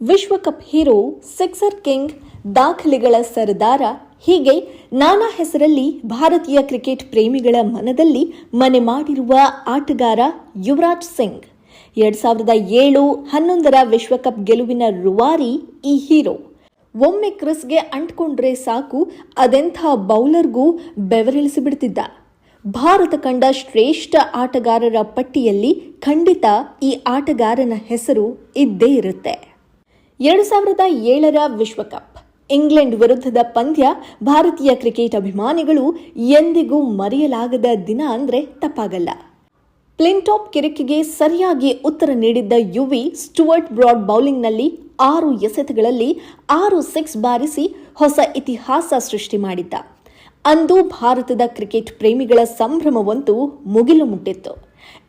ವಿಶ್ವಕಪ್ hero sixer king ದಾಖಲೆಗಳ ಸರದಾರ. ಹೀಗೆ ನಾನಾ ಹೆಸರಲ್ಲಿ ಭಾರತೀಯ ಕ್ರಿಕೆಟ್ ಪ್ರೇಮಿಗಳ ಮನದಲ್ಲಿ ಮನೆ ಮಾಡಿರುವ ಆಟಗಾರ ಯುವರಾಜ್ ಸಿಂಗ್. ಎರಡ್ ಸಾವಿರದ ಏಳು ಹನ್ನೊಂದರ ವಿಶ್ವಕಪ್ ಗೆಲುವಿನ ರುವಾರಿ ಈ ಹೀರೋ. ಒಮ್ಮೆ ಕ್ರಿಸ್ಗೆ ಅಂಟ್ಕೊಂಡ್ರೆ ಸಾಕು, ಅದೆಂಥ ಬೌಲರ್ಗೂ ಬೆವರಿಳಿಸಿಬಿಡ್ತಿದ್ದ. ಭಾರತ ಕಂಡ ಶ್ರೇಷ್ಠ ಆಟಗಾರರ ಪಟ್ಟಿಯಲ್ಲಿ ಖಂಡಿತ ಈ ಆಟಗಾರನ ಹೆಸರು ಇದ್ದೇ ಇರುತ್ತೆ. ಎರಡು ಸಾವಿರದ ಏಳರ ವಿಶ್ವಕಪ್. ಇಂಗ್ಲೆಂಡ್ ವಿರುದ್ಧದ ಪಂದ್ಯ ಭಾರತೀಯ ಕ್ರಿಕೆಟ್ ಅಭಿಮಾನಿಗಳು ಎಂದಿಗೂ ಮರೆಯಲಾಗದ ದಿನ ಅಂದ್ರೆ ತಪ್ಪಾಗಲ್ಲ. ಪ್ಲಿಂಟಾಪ್ ಕಿರಿಕಿಗೆ ಸರಿಯಾಗಿ ಉತ್ತರ ನೀಡಿದ್ದ ಯುವಿ ಸ್ಟುವರ್ಟ್ ಬ್ರಾಡ್ ಬೌಲಿಂಗ್ನಲ್ಲಿ ಆರು ಎಸೆತಗಳಲ್ಲಿ ಆರು ಸಿಕ್ಸ್ ಬಾರಿಸಿ ಹೊಸ ಇತಿಹಾಸ ಸೃಷ್ಟಿ ಮಾಡಿದ್ದ. ಅಂದು ಭಾರತದ ಕ್ರಿಕೆಟ್ ಪ್ರೇಮಿಗಳ ಸಂಭ್ರಮವಂತೂ ಮುಗಿಲು ಮುಟ್ಟಿತ್ತು.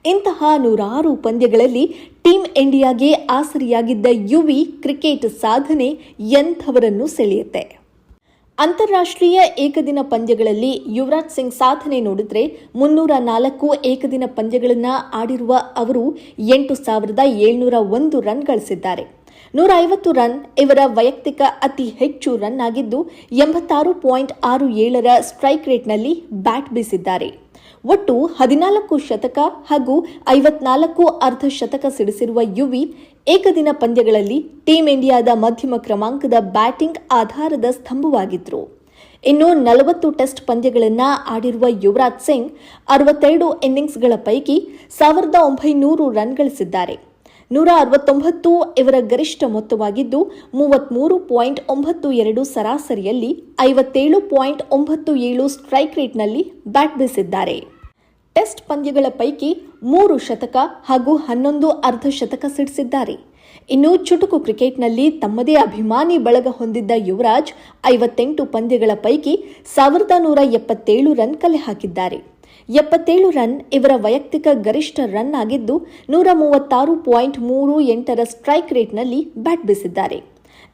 ಇಂತಹ ನೂರಾರು ಪಂದ್ಯಗಳಲ್ಲಿ ಟೀಂ ಇಂಡಿಯಾಗೆ ಆಸರಿಯಾಗಿದ್ದ ಯುವಿ ಕ್ರಿಕೆಟ್ ಸಾಧನೆ ಎಂಥವರನ್ನು ಸೆಳೆಯುತ್ತೆ. ಅಂತಾರಾಷ್ಟ್ರೀಯ ಏಕದಿನ ಪಂದ್ಯಗಳಲ್ಲಿ ಯುವರಾಜ್ ಸಿಂಗ್ ಸಾಧನೆ ನೋಡಿದ್ರೆ ಮುನ್ನೂರ ನಾಲ್ಕು ಏಕದಿನ ಪಂದ್ಯಗಳನ್ನು ಆಡಿರುವ ಅವರು ಎಂಟು ಸಾವಿರದ ಏಳ್ನೂರ ಒಂದು ರನ್ ಗಳಿಸಿದ್ದಾರೆ. ನೂರ ಐವತ್ತು ರನ್ ಇವರ ವೈಯಕ್ತಿಕ ಅತಿ ಹೆಚ್ಚು ರನ್ ಆಗಿದ್ದು ಎಂಬತ್ತಾರು ಪಾಯಿಂಟ್ ಆರು ಏಳರ ಸ್ಟ್ರೈಕ್ ರೇಟ್ನಲ್ಲಿ ಬ್ಯಾಟ್ ಬೀಸಿದ್ದಾರೆ. ಒಟ್ಟು ಹದಿನಾಲ್ಕು ಶತಕ ಹಾಗೂ ಐವತ್ನಾಲ್ಕು ಅರ್ಧ ಶತಕ ಸಿಡಿಸಿರುವ ಯುವಿ ಏಕದಿನ ಪಂದ್ಯಗಳಲ್ಲಿ ಟೀಂ ಇಂಡಿಯಾದ ಮಧ್ಯಮ ಕ್ರಮಾಂಕದ ಬ್ಯಾಟಿಂಗ್ ಆಧಾರದ ಸ್ತಂಭವಾಗಿದ್ರು. ಇನ್ನು ನಲವತ್ತು ಟೆಸ್ಟ್ ಪಂದ್ಯಗಳನ್ನು ಆಡಿರುವ ಯುವರಾಜ್ ಸಿಂಗ್ ಅರವತ್ತೆರಡು ಇನ್ನಿಂಗ್ಸ್ಗಳ ಪೈಕಿ ಸಾವಿರದ ಒಂಬೈನೂರು ರನ್ ಗಳಿಸಿದ್ದಾರೆ. ನೂರ ಅರವತ್ತೊಂಬತ್ತು ಇವರ ಗರಿಷ್ಠ ಮೊತ್ತವಾಗಿದ್ದು ಮೂವತ್ಮೂರು ಪಾಯಿಂಟ್ ಒಂಬತ್ತು ಎರಡು ಸರಾಸರಿಯಲ್ಲಿ ಐವತ್ತೇಳು ಪಾಯಿಂಟ್ ಒಂಬತ್ತು ಏಳು ಸ್ಟ್ರೈಕ್ ರೇಟ್ನಲ್ಲಿ ಬ್ಯಾಟ್ ಬೀಸಿದ್ದಾರೆ. ಟೆಸ್ಟ್ ಪಂದ್ಯಗಳ ಪೈಕಿ ಮೂರು ಶತಕ ಹಾಗೂ ಹನ್ನೊಂದು ಅರ್ಧ ಶತಕ ಸಿಡಿಸಿದ್ದಾರೆ. ಇನ್ನು ಚುಟುಕು ಕ್ರಿಕೆಟ್ನಲ್ಲಿ ತಮ್ಮದೇ ಅಭಿಮಾನಿ ಬಳಗ ಹೊಂದಿದ್ದ ಯುವರಾಜ್ ಐವತ್ತೆಂಟು ಪಂದ್ಯಗಳ ಪೈಕಿ ಸಾವಿರದ ನೂರ ಎಪ್ಪತ್ತೇಳು ರನ್ ಕಲೆ ಹಾಕಿದ್ದಾರೆ. ಎಪ್ಪತ್ತೇಳು ರನ್ ಇವರ ವೈಯಕ್ತಿಕ ಗರಿಷ್ಠ ರನ್ ಆಗಿದ್ದು ನೂರ ಮೂವತ್ತಾರು ಪಾಯಿಂಟ್ ಮೂರು ಎಂಟರ ಸ್ಟ್ರೈಕ್ ರೇಟ್ನಲ್ಲಿ ಬ್ಯಾಟ್ ಬೀಸಿದ್ದಾರೆ.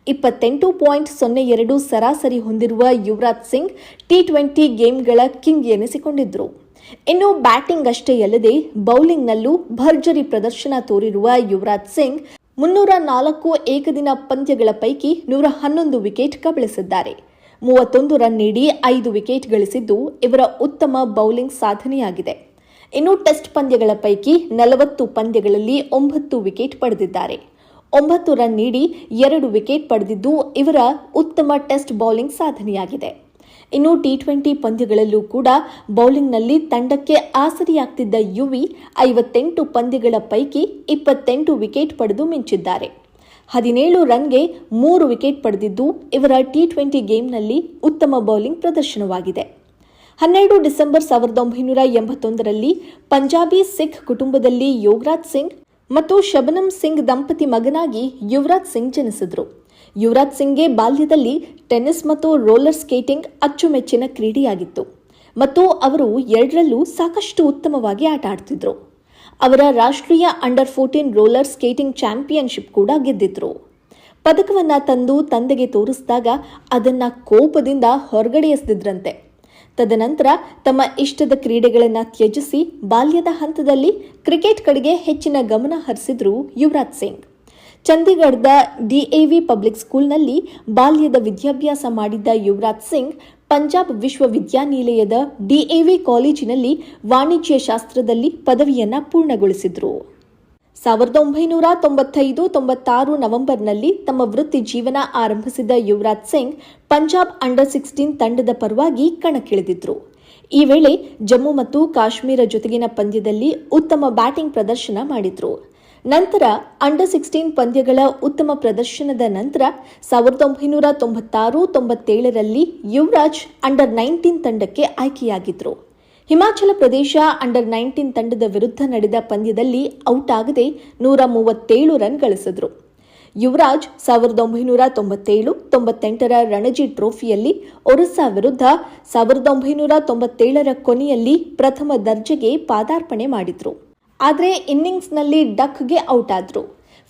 ಇಪ್ಪತ್ತೆಂಟು ಪಾಯಿಂಟ್ ಸೊನ್ನೆ ಎರಡು ಸರಾಸರಿ ಹೊಂದಿರುವ ಯುವರಾಜ್ ಸಿಂಗ್ ಟಿ ಟ್ವೆಂಟಿ ಗೇಮ್ಗಳ ಕಿಂಗ್ ಎನಿಸಿಕೊಂಡಿದ್ರು. ಇನ್ನು ಬ್ಯಾಟಿಂಗ್ ಅಷ್ಟೇ ಅಲ್ಲದೆ ಬೌಲಿಂಗ್ನಲ್ಲೂ ಭರ್ಜರಿ ಪ್ರದರ್ಶನ ತೋರಿರುವ ಯುವರಾಜ್ ಸಿಂಗ್ ಮುನ್ನೂರ ನಾಲ್ಕು ಏಕದಿನ ಪಂದ್ಯಗಳ ಪೈಕಿ ನೂರ ಹನ್ನೊಂದು ವಿಕೆಟ್ ಕಬಳಿಸಿದ್ದಾರೆ. ಮೂವತ್ತೊಂದು ರನ್ ನೀಡಿ ಐದು ವಿಕೆಟ್ ಗಳಿಸಿದ್ದು ಇವರ ಉತ್ತಮ ಬೌಲಿಂಗ್ ಸಾಧನೆಯಾಗಿದೆ. ಇನ್ನು ಟೆಸ್ಟ್ ಪಂದ್ಯಗಳ ಪೈಕಿ ನಲವತ್ತು ಪಂದ್ಯಗಳಲ್ಲಿ ಒಂಬತ್ತು ವಿಕೆಟ್ ಪಡೆದಿದ್ದಾರೆ. ಒಂಬತ್ತು ರನ್ ನೀಡಿ ಎರಡು ವಿಕೆಟ್ ಪಡೆದಿದ್ದು ಇವರ ಉತ್ತಮ ಟೆಸ್ಟ್ ಬೌಲಿಂಗ್ ಸಾಧನೆಯಾಗಿದೆ. ಇನ್ನು ಟಿ ಟ್ವೆಂಟಿ ಪಂದ್ಯಗಳಲ್ಲೂ ಕೂಡ ಬೌಲಿಂಗ್ನಲ್ಲಿ ತಂಡಕ್ಕೆ ಆಸರಿಯಾಗ್ತಿದ್ದ ಯುವಿ ಐವತ್ತೆಂಟು ಪಂದ್ಯಗಳ ಪೈಕಿ ಇಪ್ಪತ್ತೆಂಟು ವಿಕೆಟ್ ಪಡೆದು ಮಿಂಚಿದ್ದಾರೆ. ಹದಿನೇಳು ರನ್ಗೆ ಮೂರು ವಿಕೆಟ್ ಪಡೆದಿದ್ದು, ಇವರ ಟಿ ಟ್ವೆಂಟಿ ಗೇಮ್ನಲ್ಲಿ ಉತ್ತಮ ಬೌಲಿಂಗ್ ಪ್ರದರ್ಶನವಾಗಿದೆ. ಹನ್ನೆರಡು ಡಿಸೆಂಬರ್ ಸಾವಿರದ ಒಂಬೈನೂರ ಎಂಬತ್ತೊಂದರಲ್ಲಿ ಪಂಜಾಬಿ ಸಿಖ್ ಕುಟುಂಬದಲ್ಲಿ ಯೋಗರಾಜ್ ಸಿಂಗ್ ಮತ್ತು ಶಬನಂ ಸಿಂಗ್ ದಂಪತಿ ಮಗನಾಗಿ ಯುವರಾಜ್ ಸಿಂಗ್ ಜನಿಸಿದ್ರು. ಯುವರಾಜ್ ಸಿಂಗ್ಗೆ ಬಾಲ್ಯದಲ್ಲಿ ಟೆನ್ನಿಸ್ ಮತ್ತು ರೋಲರ್ ಸ್ಕೇಟಿಂಗ್ ಅಚ್ಚುಮೆಚ್ಚಿನ ಕ್ರೀಡೆಯಾಗಿತ್ತು. ಮತ್ತು ಅವರು ಎರಡರಲ್ಲೂ ಸಾಕಷ್ಟು ಉತ್ತಮವಾಗಿ ಆಟ ಆಡ್ತಿದ್ರು. ಅವರ ರಾಷ್ಟ್ರೀಯ under fourteen roller skating championship ಕೂಡ ಗೆದ್ದಿದ್ರು. ಪದಕವನ್ನು ತಂದು ತಂದೆಗೆ ತೋರಿಸಿದಾಗ ಅದನ್ನು ಕೋಪದಿಂದ ಹೊರಗಡೆ ಎಸೆದಿದ್ರಂತೆ ತದನಂತರ ತಮ್ಮ ಇಷ್ಟದ ಕ್ರೀಡೆಗಳನ್ನು ತ್ಯಜಿಸಿ ಬಾಲ್ಯದ ಹಂತದಲ್ಲಿ ಕ್ರಿಕೆಟ್ ಕಡೆಗೆ ಹೆಚ್ಚಿನ ಗಮನ ಹರಿಸಿದ್ರು ಯುವರಾಜ್ ಸಿಂಗ್. ಚಂಡೀಗಢದ ಡಿಎವಿ ಪಬ್ಲಿಕ್ ಸ್ಕೂಲ್ನಲ್ಲಿ ಬಾಲ್ಯದ ವಿದ್ಯಾಭ್ಯಾಸ ಮಾಡಿದ್ದ ಯುವರಾಜ್ ಸಿಂಗ್, ಪಂಜಾಬ್ ವಿಶ್ವವಿದ್ಯಾನಿಲಯದ ಡಿಎವಿ ಕಾಲೇಜಿನಲ್ಲಿ ವಾಣಿಜ್ಯ ಶಾಸ್ತ್ರದಲ್ಲಿ ಪದವಿಯನ್ನು ಪೂರ್ಣಗೊಳಿಸಿದರು. ಸಾವಿರದ ಒಂಬೈನೂರ ತೊಂಬತ್ತೈದು ತೊಂಬತ್ತಾರು ನವೆಂಬರ್ನಲ್ಲಿ ತಮ್ಮ ವೃತ್ತಿ ಜೀವನ ಆರಂಭಿಸಿದ ಯುವರಾಜ್ ಸಿಂಗ್ ಪಂಜಾಬ್ ಅಂಡರ್ ಸಿಕ್ಸ್ಟೀನ್ ತಂಡದ ಪರವಾಗಿ ಕಣಕ್ಕಿಳಿದಿದ್ರು. ಈ ವೇಳೆ ಜಮ್ಮು ಮತ್ತು ಕಾಶ್ಮೀರ ಜೊತೆಗಿನ ಪಂದ್ಯದಲ್ಲಿ ಉತ್ತಮ ಬ್ಯಾಟಿಂಗ್ ಪ್ರದರ್ಶನ ಮಾಡಿದ್ರು. ನಂತರ ಅಂಡರ್ ಸಿಕ್ಸ್ಟೀನ್ ಪಂದ್ಯಗಳ ಉತ್ತಮ ಪ್ರದರ್ಶನದ ನಂತರ ಸಾವಿರದ ಒಂಬೈನೂರ ತೊಂಬತ್ತಾರು, ತೊಂಬತ್ತೇಳರಲ್ಲಿ ಯುವರಾಜ್ ಅಂಡರ್ ನೈನ್ಟೀನ್ ತಂಡಕ್ಕೆ ಆಯ್ಕೆಯಾಗಿದ್ರು. ಹಿಮಾಚಲ ಪ್ರದೇಶ ಅಂಡರ್ ನೈನ್ಟೀನ್ ತಂಡದ ವಿರುದ್ಧ ನಡೆದ ಪಂದ್ಯದಲ್ಲಿ ಔಟ್ ಆಗದೆ ನೂರ ಮೂವತ್ತೇಳು ರನ್ ಗಳಿಸಿದ್ರು. ಯುವರಾಜ್ ಸಾವಿರದ ಒಂಬೈನೂರ ತೊಂಬತ್ತೇಳು, ತೊಂಬತ್ತೆಂಟರ ರಣಜಿ ಟ್ರೋಫಿಯಲ್ಲಿ ಒರಿಸ್ಸಾ ವಿರುದ್ಧ ಸಾವಿರದ ಒಂಬೈನೂರ ತೊಂಬತ್ತೇಳರ ಕೊನೆಯಲ್ಲಿ ಪ್ರಥಮ ದರ್ಜೆಗೆ ಪಾದಾರ್ಪಣೆ ಮಾಡಿದ್ರು. ಆದರೆ ಇನ್ನಿಂಗ್ಸ್ನಲ್ಲಿ ಡಕ್ಗೆ ಔಟ್ ಆದ್ರು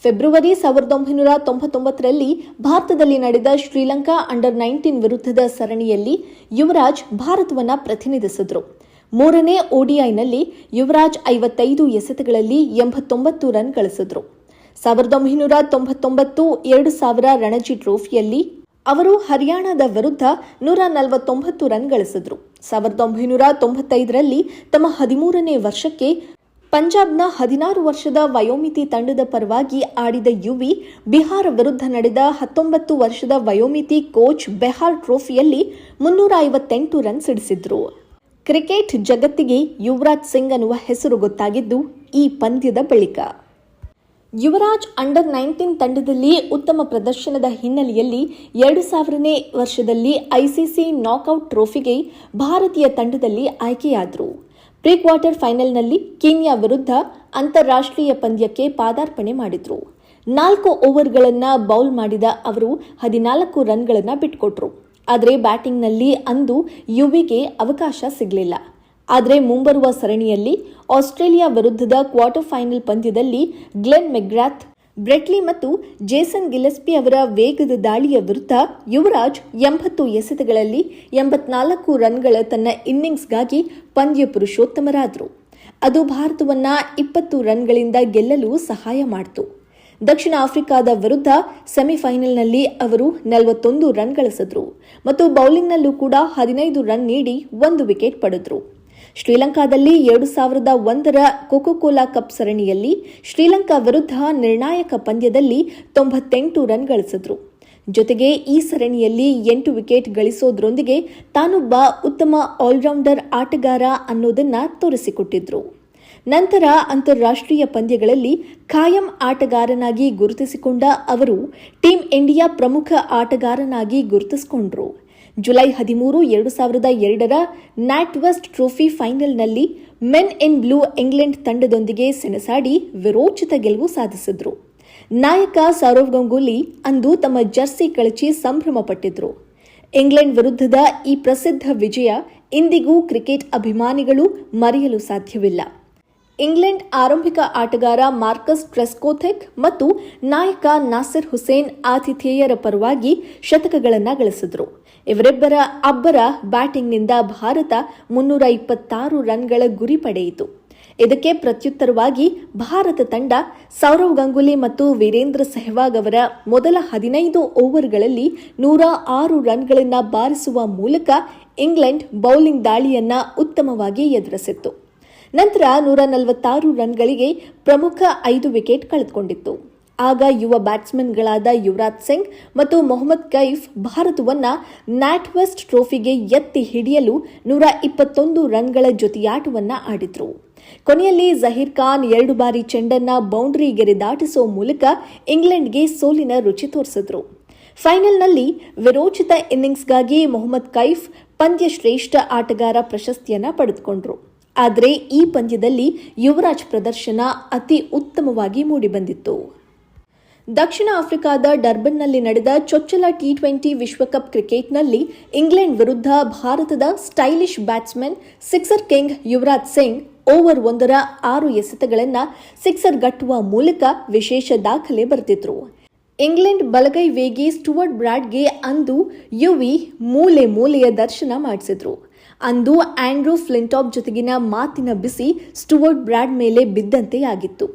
ಫೆಬ್ರವರಿ ಸಾವಿರದ ಒಂಬೈನೂರ ತೊಂಬತ್ತೊಂಬತ್ತರಲ್ಲಿ ಭಾರತದಲ್ಲಿ ನಡೆದ ಶ್ರೀಲಂಕಾ ಅಂಡರ್ ನೈನ್ಟೀನ್ ವಿರುದ್ಧದ ಸರಣಿಯಲ್ಲಿ ಯುವರಾಜ್ ಭಾರತವನ್ನು ಪ್ರತಿನಿಧಿಸಿದರು. ಮೂರನೇ ಓಡಿಐನಲ್ಲಿ ಯುವರಾಜ್ ಐವತ್ತೈದು ಎಸೆತಗಳಲ್ಲಿ ಎಂಬತ್ತೊಂಬತ್ತು ರನ್ ಗಳಿಸಿದರು. ಸಾವಿರದ ಒಂಬೈನೂರ ತೊಂಬತ್ತೊಂಬತ್ತು ಎರಡು ಸಾವಿರ ರಣಜಿ ಟ್ರೋಫಿಯಲ್ಲಿ ಅವರು ಹರಿಯಾಣದ ವಿರುದ್ಧ ನೂರ ನಲವತ್ತೊಂಬತ್ತು ರನ್ ಗಳಿಸಿದರು. ಸಾವಿರದ ಒಂಬೈನೂರ ತೊಂಬತ್ತೈದರಲ್ಲಿ ತಮ್ಮ ಹದಿಮೂರನೇ ವರ್ಷಕ್ಕೆ ಪಂಜಾಬ್ನ ಹದಿನಾರು ವರ್ಷದ ವಯೋಮಿತಿ ತಂಡದ ಪರವಾಗಿ ಆಡಿದ ಯುವಿ, ಬಿಹಾರ ವಿರುದ್ಧ ನಡೆದ ಹತ್ತೊಂಬತ್ತು ವರ್ಷದ ವಯೋಮಿತಿ ಕೋಚ್ ಬೆಹಾರ್ ಟ್ರೋಫಿಯಲ್ಲಿ ಮುನ್ನೂರ ಐವತ್ತೆಂಟು ರನ್ ಸಿಡಿಸಿದ್ರು ಕ್ರಿಕೆಟ್ ಜಗತ್ತಿಗೆ ಯುವರಾಜ್ ಸಿಂಗ್ ಅನ್ನುವ ಹೆಸರು ಗೊತ್ತಾಗಿದ್ದು ಈ ಪಂದ್ಯದ ಬಳಿಕ. ಯುವರಾಜ್ ಅಂಡರ್ ನೈನ್ಟೀನ್ ತಂಡದಲ್ಲಿ ಉತ್ತಮ ಪ್ರದರ್ಶನದ ಹಿನ್ನೆಲೆಯಲ್ಲಿ ಎರಡು ಸಾವಿರನೇ ವರ್ಷದಲ್ಲಿ ಐಸಿಸಿ ನಾಕ್ಔಟ್ ಟ್ರೋಫಿಗೆ ಭಾರತೀಯ ತಂಡದಲ್ಲಿ ಆಯ್ಕೆಯಾದರು. ಪ್ರೀ ಕ್ವಾರ್ಟರ್ ಫೈನಲ್ನಲ್ಲಿ ಕೀನ್ಯಾ ವಿರುದ್ಧ ಅಂತಾರಾಷ್ಟ್ರೀಯ ಪಂದ್ಯಕ್ಕೆ ಪಾದಾರ್ಪಣೆ ಮಾಡಿದ್ರು. ನಾಲ್ಕು ಓವರ್ಗಳನ್ನು ಬೌಲ್ ಮಾಡಿದ ಅವರು ಹದಿನಾಲ್ಕು ರನ್ಗಳನ್ನು ಬಿಟ್ಕೊಟ್ರು. ಆದರೆ ಬ್ಯಾಟಿಂಗ್ನಲ್ಲಿ ಅಂದು ಯುವಿಗೆ ಅವಕಾಶ ಸಿಗಲಿಲ್ಲ. ಆದರೆ ಮುಂಬರುವ ಸರಣಿಯಲ್ಲಿ ಆಸ್ಟ್ರೇಲಿಯಾ ವಿರುದ್ಧದ ಕ್ವಾರ್ಟರ್ ಫೈನಲ್ ಪಂದ್ಯದಲ್ಲಿ ಗ್ಲೆನ್ ಮೆಗ್ರಾತ್ ಬ್ರೆಟ್ಲಿ ಮತ್ತು ಜೇಸನ್ ಗಿಲೆಸ್ಪಿ ಅವರ ವೇಗದ ದಾಳಿಯ ವಿರುದ್ಧ ಯುವರಾಜ್ ಎಂಬತ್ತು ಎಸೆತಗಳಲ್ಲಿ ಎಂಬತ್ನಾಲ್ಕು ರನ್ಗಳ ತನ್ನ ಇನ್ನಿಂಗ್ಸ್ಗಾಗಿ ಪಂದ್ಯ ಪುರುಷೋತ್ತಮರಾದರು. ಅದು ಭಾರತವನ್ನ ಇಪ್ಪತ್ತು ರನ್ಗಳಿಂದ ಗೆಲ್ಲಲು ಸಹಾಯ ಮಾಡಿತು. ದಕ್ಷಿಣ ಆಫ್ರಿಕಾದ ವಿರುದ್ಧ ಸೆಮಿಫೈನಲ್ನಲ್ಲಿ ಅವರು ನಲವತ್ತೊಂದು ರನ್ ಗಳಿಸಿದ್ರು ಮತ್ತು ಬೌಲಿಂಗ್ನಲ್ಲೂ ಕೂಡ ಹದಿನೈದು ರನ್ ನೀಡಿ ಒಂದು ವಿಕೆಟ್ ಪಡೆದ್ರು. ಶ್ರೀಲಂಕಾದಲ್ಲಿ ಎರಡು ಸಾವಿರದ ಒಂದರ ಕೋಕೋಕೋಲಾ ಕಪ್ ಸರಣಿಯಲ್ಲಿ ಶ್ರೀಲಂಕಾ ವಿರುದ್ಧ ನಿರ್ಣಾಯಕ ಪಂದ್ಯದಲ್ಲಿ ತೊಂಬತ್ತೆಂಟು ರನ್ ಗಳಿಸಿದ್ರು. ಜೊತೆಗೆ ಈ ಸರಣಿಯಲ್ಲಿ ಎಂಟು ವಿಕೆಟ್ ಗಳಿಸೋದ್ರೊಂದಿಗೆ ತಾನೊಬ್ಬ ಉತ್ತಮ ಆಲ್ರೌಂಡರ್ ಆಟಗಾರ ಅನ್ನೋದನ್ನ ತೋರಿಸಿಕೊಟ್ಟಿದ್ರು. ನಂತರ ಅಂತಾರಾಷ್ಟ್ರೀಯ ಪಂದ್ಯಗಳಲ್ಲಿ ಖಾಯಂ ಆಟಗಾರನಾಗಿ ಗುರುತಿಸಿಕೊಂಡ ಅವರು ಟೀಂ ಇಂಡಿಯಾ ಪ್ರಮುಖ ಆಟಗಾರನಾಗಿ ಗುರುತಿಸಿಕೊಂಡ್ರು. ಜುಲೈ ಹದಿಮೂರು, ಎರಡು ಸಾವಿರದ ಎರಡರ ನ್ಯಾಟ್ ವೆಸ್ಟ್ ಟ್ರೋಫಿ ಫೈನಲ್ನಲ್ಲಿ ಮೆನ್ ಇನ್ ಬ್ಲೂ ಇಂಗ್ಲೆಂಡ್ ತಂಡದೊಂದಿಗೆ ಸೆಣಸಾಡಿ ವಿರೋಚಿತ ಗೆಲುವು ಸಾಧಿಸಿದ್ರು. ನಾಯಕ ಸೌರವ್ ಗಂಗೂಲಿ ಅಂದು ತಮ್ಮ ಜರ್ಸಿ ಕಳಚಿ ಸಂಭ್ರಮ ಪಟ್ಟಿದ್ರು ಇಂಗ್ಲೆಂಡ್ ವಿರುದ್ಧದ ಈ ಪ್ರಸಿದ್ಧ ವಿಜಯ ಇಂದಿಗೂ ಕ್ರಿಕೆಟ್ ಅಭಿಮಾನಿಗಳು ಮರೆಯಲು ಸಾಧ್ಯವಿಲ್ಲ. ಇಂಗ್ಲೆಂಡ್ ಆರಂಭಿಕ ಆಟಗಾರ ಮಾರ್ಕಸ್ ಟ್ರೆಸ್ಕೋಥೆಕ್ ಮತ್ತು ನಾಯಕ ನಾಸಿರ್ ಹುಸೇನ್ ಆತಿಥೇಯರ ಪರವಾಗಿ ಶತಕಗಳನ್ನು ಗಳಿಸಿದರು. ಇವರಿಬ್ಬರ ಅಬ್ಬರ ಬ್ಯಾಟಿಂಗ್ನಿಂದ ಭಾರತ ಮುನ್ನೂರ ಇಪ್ಪತ್ತಾರು ರನ್ಗಳ ಗುರಿ ಪಡೆಯಿತು. ಇದಕ್ಕೆ ಪ್ರತ್ಯುತ್ತರವಾಗಿ ಭಾರತ ತಂಡ ಸೌರವ್ ಗಂಗೂಲಿ ಮತ್ತು ವೀರೇಂದ್ರ ಸೆಹ್ವಾಗ್ ಅವರ ಮೊದಲ ಹದಿನೈದು ಓವರ್ಗಳಲ್ಲಿ ನೂರ ಆರು ರನ್ಗಳನ್ನು ಬಾರಿಸುವ ಮೂಲಕ ಇಂಗ್ಲೆಂಡ್ ಬೌಲಿಂಗ್ ದಾಳಿಯನ್ನ ಉತ್ತಮವಾಗಿ ಎದುರಿಸಿತ್ತು. ನಂತರ ನೂರ ನಲವತ್ತಾರು ರನ್ಗಳಿಗೆ ಪ್ರಮುಖ ಐದು ವಿಕೆಟ್ ಕಳೆದುಕೊಂಡಿತ್ತು. ಆಗ ಯುವ ಬ್ಯಾಟ್ಸ್ಮನ್ಗಳಾದ ಯುವರಾಜ್ ಸಿಂಗ್ ಮತ್ತು ಮೊಹಮ್ಮದ್ ಕೈಫ್ ಭಾರತವನ್ನು ನ್ಯಾಟ್ವೆಸ್ಟ್ ಟ್ರೋಫಿಗೆ ಎತ್ತಿ ಹಿಡಿಯಲು ನೂರ ಇಪ್ಪತ್ತೊಂದು ರನ್ಗಳ ಜೊತೆಯಾಟವನ್ನು ಆಡಿದ್ರು. ಕೊನೆಯಲ್ಲಿ ಜಹೀರ್ ಖಾನ್ ಎರಡು ಬಾರಿ ಚೆಂಡನ್ನ ಬೌಂಡರಿ ಗೆರೆ ದಾಟಿಸುವ ಮೂಲಕ ಇಂಗ್ಲೆಂಡ್ಗೆ ಸೋಲಿನ ರುಚಿ ತೋರಿಸಿದ್ರು. ಫೈನಲ್ನಲ್ಲಿ ವಿರೋಚಿತ ಇನ್ನಿಂಗ್ಸ್ಗಾಗಿ ಮೊಹಮ್ಮದ್ ಕೈಫ್ ಪಂದ್ಯ ಶ್ರೇಷ್ಠ ಆಟಗಾರ ಪ್ರಶಸ್ತಿಯನ್ನ ಪಡೆದುಕೊಂಡ್ರು. ಆದರೆ ಈ ಪಂದ್ಯದಲ್ಲಿ ಯುವರಾಜ್ ಪ್ರದರ್ಶನ ಅತಿ ಉತ್ತಮವಾಗಿ ಮೂಡಿಬಂದಿತ್ತು. ದಕ್ಷಿಣ ಆಫ್ರಿಕಾದ ಡರ್ಬನ್ನಲ್ಲಿ ನಡೆದ ಚೊಚ್ಚಲ ಟಿ ಟ್ವೆಂಟಿ ವಿಶ್ವಕಪ್ ಕ್ರಿಕೆಟ್ನಲ್ಲಿ ಇಂಗ್ಲೆಂಡ್ ವಿರುದ್ಧ ಭಾರತದ stylish batsman sixer king Yuvraj Singh over ಒಂದರ ಆರು ಎಸೆತಗಳನ್ನು ಸಿಕ್ಸರ್ ಗಟ್ಟುವ ಮೂಲಕ ವಿಶೇಷ ದಾಖಲೆ ಬರೆದಿದ್ರು. ಇಂಗ್ಲೆಂಡ್ ಬಲಗೈ ವೇಗಿ ಸ್ಟುವರ್ಟ್ ಬ್ರಾಡ್ಗೆ ಅಂದು ಯುವಿ ಮೂಲೆ ಮೂಲೆಯ ದರ್ಶನ ಮಾಡಿಸಿದ್ರು. ಅಂದು ಆಂಡ್ರೂ ಫ್ಲಿಂಟಾಪ್ ಜೊತೆಗಿನ ಮಾತಿನ ಬಿಸಿ ಸ್ಟುವರ್ಟ್ ಬ್ರಾಡ್ ಮೇಲೆ ಬಿದ್ದಂತೆಯಾಗಿತ್ತು.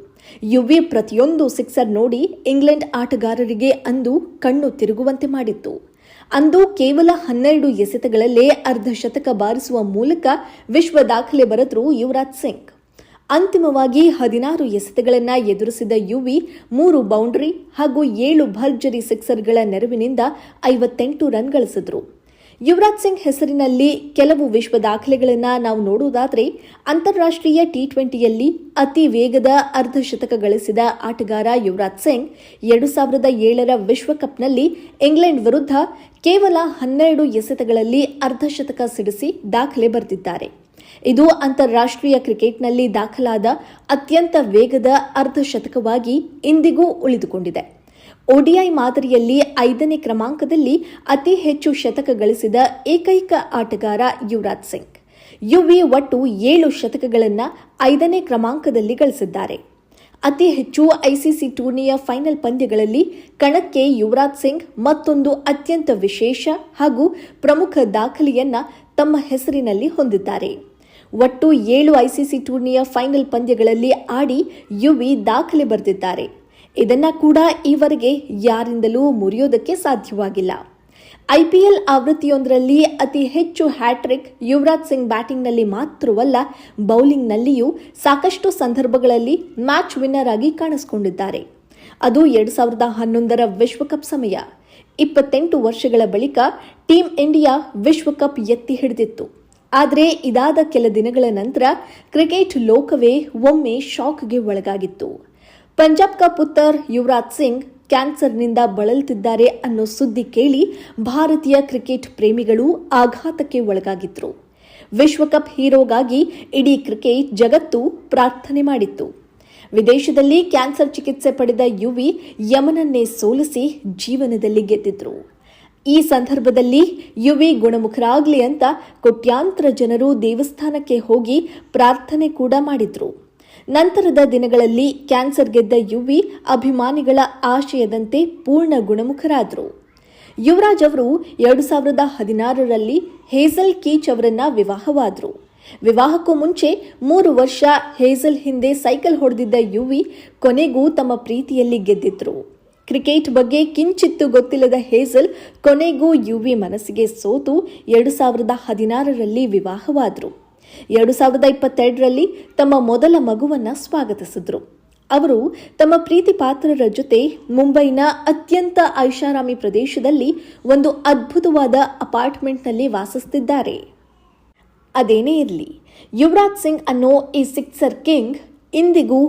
ಯುವಿ ಪ್ರತಿಯೊಂದು ಸಿಕ್ಸರ್ ನೋಡಿ ಇಂಗ್ಲೆಂಡ್ ಆಟಗಾರರಿಗೆ ಅಂದು ಕಣ್ಣು ತಿರುಗುವಂತೆ ಮಾಡಿತ್ತು. ಅಂದು ಕೇವಲ ಹನ್ನೆರಡು ಎಸೆತಗಳಲ್ಲೇ ಅರ್ಧ ಶತಕ ಬಾರಿಸುವ ಮೂಲಕ ವಿಶ್ವ ದಾಖಲೆ ಬರೆದ್ರು ಯುವರಾಜ್ ಸಿಂಗ್. ಅಂತಿಮವಾಗಿ ಹದಿನಾರು ಎಸೆತಗಳನ್ನು ಎದುರಿಸಿದ ಯುವಿ ಮೂರು ಬೌಂಡರಿ ಹಾಗೂ ಏಳು ಭರ್ಜರಿ ಸಿಕ್ಸರ್ಗಳ ನೆರವಿನಿಂದ ಐವತ್ತೆಂಟು ರನ್ ಗಳಿಸಿದ್ರು. ಯುವರಾಜ್ ಸಿಂಗ್ ಹೆಸರಿನಲ್ಲಿ ಕೆಲವು ವಿಶ್ವ ದಾಖಲೆಗಳನ್ನು ನಾವು ನೋಡುವುದಾದರೆ ಅಂತಾರಾಷ್ಟ್ರೀಯ ಟಿ ಟ್ವೆಂಟಿಯಲ್ಲಿ ಅತಿ ವೇಗದ ಅರ್ಧಶತಕ ಗಳಿಸಿದ ಆಟಗಾರ ಯುವರಾಜ್ ಸಿಂಗ್ ಎರಡು ಸಾವಿರದ ಏಳರ ವಿಶ್ವಕಪ್ನಲ್ಲಿ ಇಂಗ್ಲೆಂಡ್ ವಿರುದ್ಧ ಕೇವಲ ಹನ್ನೆರಡು ಎಸೆತಗಳಲ್ಲಿ ಅರ್ಧಶತಕ ಸಿಡಿಸಿ ದಾಖಲೆ ಬರೆದಿದ್ದಾರೆ. ಇದು ಅಂತಾರಾಷ್ಟ್ರೀಯ ಕ್ರಿಕೆಟ್ನಲ್ಲಿ ದಾಖಲಾದ ಅತ್ಯಂತ ವೇಗದ ಅರ್ಧಶತಕವಾಗಿ ಇಂದಿಗೂ ಉಳಿದುಕೊಂಡಿದೆ. ಒಡಿಐ ಮಾದರಿಯಲ್ಲಿ ಐದನೇ ಕ್ರಮಾಂಕದಲ್ಲಿ ಅತಿ ಹೆಚ್ಚು ಶತಕ ಗಳಿಸಿದ ಏಕೈಕ ಆಟಗಾರ ಯುವರಾಜ್ ಸಿಂಗ್. ಯುವಿ ಒಟ್ಟು ಏಳು ಶತಕಗಳನ್ನು ಐದನೇ ಕ್ರಮಾಂಕದಲ್ಲಿ ಗಳಿಸಿದ್ದಾರೆ. ಅತಿ ಹೆಚ್ಚು ಐಸಿಸಿ ಟೂರ್ನಿಯ ಫೈನಲ್ ಪಂದ್ಯಗಳಲ್ಲಿ ಕಣಕ್ಕೆ ಯುವರಾಜ್ ಸಿಂಗ್ ಮತ್ತೊಂದು ಅತ್ಯಂತ ವಿಶೇಷ ಹಾಗೂ ಪ್ರಮುಖ ದಾಖಲೆಯನ್ನ ತಮ್ಮ ಹೆಸರಿನಲ್ಲಿ ಹೊಂದಿದ್ದಾರೆ. ಒಟ್ಟು ಏಳು ಐಸಿಸಿ ಟೂರ್ನಿಯ ಫೈನಲ್ ಪಂದ್ಯಗಳಲ್ಲಿ ಆಡಿ ಯುವಿ ದಾಖಲೆ ಬರೆದಿದ್ದಾರೆ. ಇದನ್ನ ಕೂಡ ಈವರೆಗೆ ಯಾರಿಂದಲೂ ಮುರಿಯೋದಕ್ಕೆ ಸಾಧ್ಯವಾಗಿಲ್ಲ. ಐಪಿಎಲ್ ಆವೃತ್ತಿಯೊಂದರಲ್ಲಿ ಅತಿ ಹೆಚ್ಚು ಹ್ಯಾಟ್ರಿಕ್ ಯುವರಾಜ್ ಸಿಂಗ್ ಬ್ಯಾಟಿಂಗ್ನಲ್ಲಿ ಮಾತ್ರವಲ್ಲ, ಬೌಲಿಂಗ್ನಲ್ಲಿಯೂ ಸಾಕಷ್ಟು ಸಂದರ್ಭಗಳಲ್ಲಿ ಮ್ಯಾಚ್ ವಿನ್ನರ್ ಆಗಿ ಕಾಣಿಸಿಕೊಂಡಿದ್ದಾರೆ. ಅದು ಎರಡು ಸಾವಿರದ ಹನ್ನೊಂದರ ವಿಶ್ವಕಪ್ ಸಮಯ. ಇಪ್ಪತ್ತೆಂಟು ವರ್ಷಗಳ ಬಳಿಕ ಟೀಂ ಇಂಡಿಯಾ ವಿಶ್ವಕಪ್ ಎತ್ತಿ ಹಿಡಿದಿತ್ತು. ಆದರೆ ಇದಾದ ಕೆಲ ದಿನಗಳ ನಂತರ ಕ್ರಿಕೆಟ್ ಲೋಕವೇ ಒಮ್ಮೆ ಶಾಕ್ಗೆ ಒಳಗಾಗಿತ್ತು. ಪಂಜಾಬ್ ಕ ಪುತ್ತರ್ ಯುವರಾಜ್ ಸಿಂಗ್ ಕ್ಯಾನ್ಸರ್ನಿಂದ ಬಳಲುತ್ತಿದ್ದಾರೆ ಅನ್ನೋ ಸುದ್ದಿ ಕೇಳಿ ಭಾರತೀಯ ಕ್ರಿಕೆಟ್ ಪ್ರೇಮಿಗಳು ಆಘಾತಕ್ಕೆ ಒಳಗಾಗಿದ್ರು. ವಿಶ್ವಕಪ್ ಹೀರೋಗಾಗಿ ಇಡೀ ಕ್ರಿಕೆಟ್ ಜಗತ್ತು ಪ್ರಾರ್ಥನೆ ಮಾಡಿತ್ತು. ವಿದೇಶದಲ್ಲಿ ಕ್ಯಾನ್ಸರ್ ಚಿಕಿತ್ಸೆ ಪಡೆದ ಯುವಿ ಯಮನನ್ನೇ ಸೋಲಿಸಿ ಜೀವನದಲ್ಲಿ ಗೆದ್ದಿದ್ರು. ಈ ಸಂದರ್ಭದಲ್ಲಿ ಯುವಿ ಗುಣಮುಖರಾಗ್ಲಿ ಅಂತ ಕೋಟ್ಯಾಂತರ ಜನರು ದೇವಸ್ಥಾನಕ್ಕೆ ಹೋಗಿ ಪ್ರಾರ್ಥನೆ ಕೂಡ ಮಾಡಿದ್ರು. ನಂತರದ ದಿನಗಳಲ್ಲಿ ಕ್ಯಾನ್ಸರ್ ಗೆದ್ದ ಯುವಿ ಅಭಿಮಾನಿಗಳ ಆಶಯದಂತೆ ಪೂರ್ಣ ಗುಣಮುಖರಾದರು. ಯುವರಾಜ್ ಅವರು ಎರಡು ಸಾವಿರದ ಹದಿನಾರರಲ್ಲಿ ಹೇಸಲ್ ಕೀಚ್ ಅವರನ್ನ ವಿವಾಹವಾದರು. ವಿವಾಹಕ್ಕೂ ಮುಂಚೆ ಮೂರು ವರ್ಷ ಹೇಸಲ್ ಹಿಂದೆ ಸೈಕಲ್ ಹೊಡೆದಿದ್ದ ಯುವಿ ಕೊನೆಗೂ ತಮ್ಮ ಪ್ರೀತಿಯಲ್ಲಿ ಗೆದ್ದಿದ್ರು. ಕ್ರಿಕೆಟ್ ಬಗ್ಗೆ ಕಿಂಚಿತ್ತು ಗೊತ್ತಿಲ್ಲದ ಹೇಸಲ್ ಕೊನೆಗೂ ಯುವಿ ಮನಸ್ಸಿಗೆ ಸೋತು ಎರಡು ಸಾವಿರದ ಹದಿನಾರರಲ್ಲಿ ವಿವಾಹವಾದರು. ಎರಡು ಸಾವಿರದ ಇಪ್ಪತ್ತೆರಡರಲ್ಲಿ ತಮ್ಮ ಮೊದಲ ಮಗುವನ್ನು ಸ್ವಾಗತಿಸಿದ್ರು. ಅವರು ತಮ್ಮ ಪ್ರೀತಿ ಪಾತ್ರರ ಜೊತೆ ಮುಂಬೈನ ಅತ್ಯಂತ ಐಷಾರಾಮಿ ಪ್ರದೇಶದಲ್ಲಿ ಒಂದು ಅದ್ಭುತವಾದ ಅಪಾರ್ಟ್ಮೆಂಟ್ನಲ್ಲಿ ವಾಸಿಸುತ್ತಿದ್ದಾರೆ ಅದೇನೇ ಇರಲಿ, ಯುವರಾಜ್ ಸಿಂಗ್ ಅನ್ನೋ ಈ ಸಿಕ್ಸರ್ ಕಿಂಗ್ ಇಂದಿಗೂ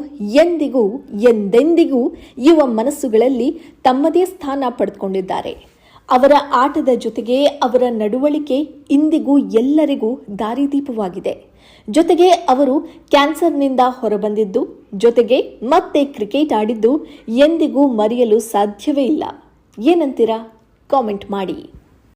ಎಂದಿಗೂ ಎಂದೆಂದಿಗೂ ಯುವ ಮನಸ್ಸುಗಳಲ್ಲಿ ತಮ್ಮದೇ ಸ್ಥಾನ ಪಡೆದುಕೊಂಡಿದ್ದಾರೆ ಅವರ ಆಟದ ಜೊತೆಗೆ ಅವರ ನಡವಳಿಕೆ ಇಂದಿಗೂ ಎಲ್ಲರಿಗೂ ದಾರಿದೀಪವಾಗಿದೆ. ಜೊತೆಗೆ ಅವರು ಕ್ಯಾನ್ಸರ್ನಿಂದ ಹೊರಬಂದಿದ್ದು, ಜೊತೆಗೆ ಮತ್ತೆ ಕ್ರಿಕೆಟ್ ಆಡಿದ್ದು ಎಂದಿಗೂ ಮರೆಯಲು ಸಾಧ್ಯವೇ ಇಲ್ಲ. ಏನಂತೀರಾ? ಕಾಮೆಂಟ್ ಮಾಡಿ.